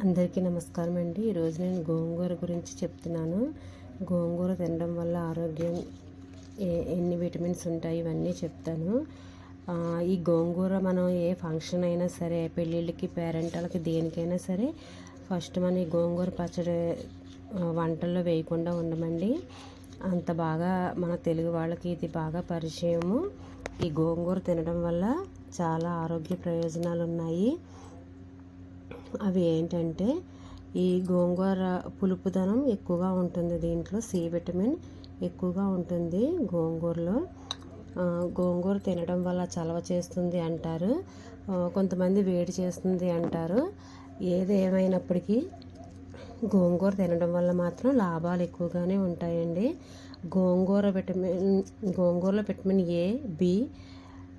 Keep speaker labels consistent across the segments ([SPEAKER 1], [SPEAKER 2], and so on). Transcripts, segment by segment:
[SPEAKER 1] అందరికీ నమస్కారం అండి. ఈరోజు నేను గోంగూర గురించి చెప్తున్నాను. గోంగూర తినడం వల్ల ఆరోగ్యం ఏ- ఎన్ని విటమిన్స్ ఉంటాయి ఇవన్నీ చెప్తాను. ఈ గోంగూర మనం ఏ ఫంక్షన్ అయినా సరే పెళ్ళిళ్ళకి పేరెంటాలకి దేనికైనా సరే ఫస్ట్ మన ఈ గోంగూర పచ్చడి వంటల్లో వేయకుండా ఉండమండి. అంత బాగా మన తెలుగు వాళ్ళకి ఇది బాగా పరిచయము. ఈ గోంగూర తినడం వల్ల చాలా ఆరోగ్య ప్రయోజనాలు ఉన్నాయి అవి ఏంటంటే ఈ గోంగూర పులుపుదనం ఎక్కువగా ఉంటుంది దీంట్లో సి విటమిన్ ఎక్కువగా ఉంటుంది గోంగూరలో. గోంగూర తినడం వల్ల చలవ చేస్తుంది అంటారు. కొంతమంది వేడి చేస్తుంది అంటారు. ఏది ఏమైనప్పటికీ గోంగూర తినడం వల్ల మాత్రం లాభాలు ఎక్కువగానే ఉంటాయండి. గోంగూర విటమిన్ గోంగూరలో vitamin A B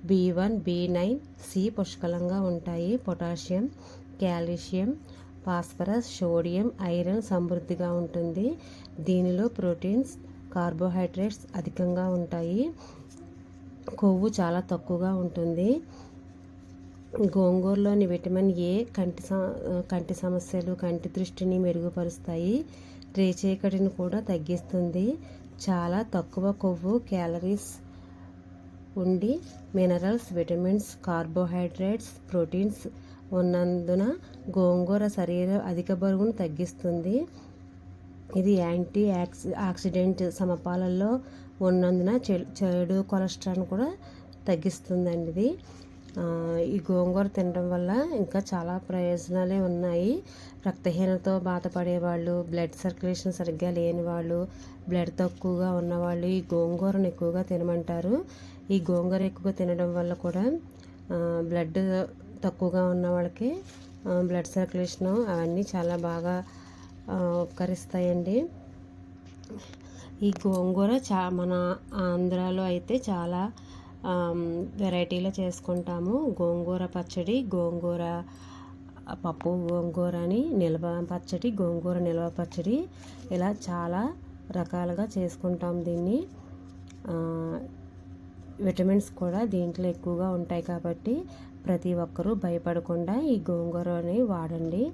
[SPEAKER 1] B one B nine C పుష్కలంగా ఉంటాయి. Potassium calcium phosphorus sodium iron సమృద్ధిగా ఉంటుంది. దీనిలో ప్రోటీన్స్ కార్బోహైడ్రేట్స్ అధికంగా ఉంటాయి. కొవ్వు చాలా తక్కువగా ఉంటుంది. గోంగూరలోని విటమిన్ ఏ కంటి కంటి సమస్యలు కంటి దృష్టిని మెరుగుపరుస్తాయి. రేచీకటిని కూడా తగ్గిస్తుంది. చాలా తక్కువ కొవ్వు క్యాలరీస్ ఉండి మినరల్స్ విటమిన్స్ కార్బోహైడ్రేట్స్ ప్రోటీన్స్ ఉన్నందున గోంగూర శరీర అధిక బరువును తగ్గిస్తుంది. ఇది యాంటీ యాక్సి ఆక్సిడెంట్ సమపాలలో ఉన్నందున చెడు కొలెస్ట్రాల్ కూడా తగ్గిస్తుందండి ఇది. ఈ గోంగూర తినడం వల్ల ఇంకా చాలా ప్రయోజనాలే ఉన్నాయి. రక్తహీనతతో బాధపడే వాళ్ళు బ్లడ్ సర్క్యులేషన్ సరిగ్గా లేని వాళ్ళు బ్లడ్ తక్కువగా ఉన్నవాళ్ళు ఈ గోంగూరను ఎక్కువగా తినమంటారు. ఈ గోంగూర ఎక్కువగా తినడం వల్ల కూడా బ్లడ్ తక్కువగా ఉన్న వాళ్ళకి బ్లడ్ సర్క్యులేషను అవన్నీ చాలా బాగా ఉపకరిస్తాయండి. ఈ గోంగూర చా మన ఆంధ్రాలో అయితే చాలా వెరైటీలో చేసుకుంటాము. గోంగూర పచ్చడి గోంగూర పప్పు గోంగూర అని నిల్వ పచ్చడి గోంగూర నిల్వ పచ్చడి ఇలా చాలా రకాలుగా చేసుకుంటాం దీన్ని. విటమిన్స్ కూడా దీంట్లో ఎక్కువగా ఉంటాయి కాబట్టి ప్రతి ఒక్కరూ భయపడకుండా ఈ గోంగూరని వాడండి.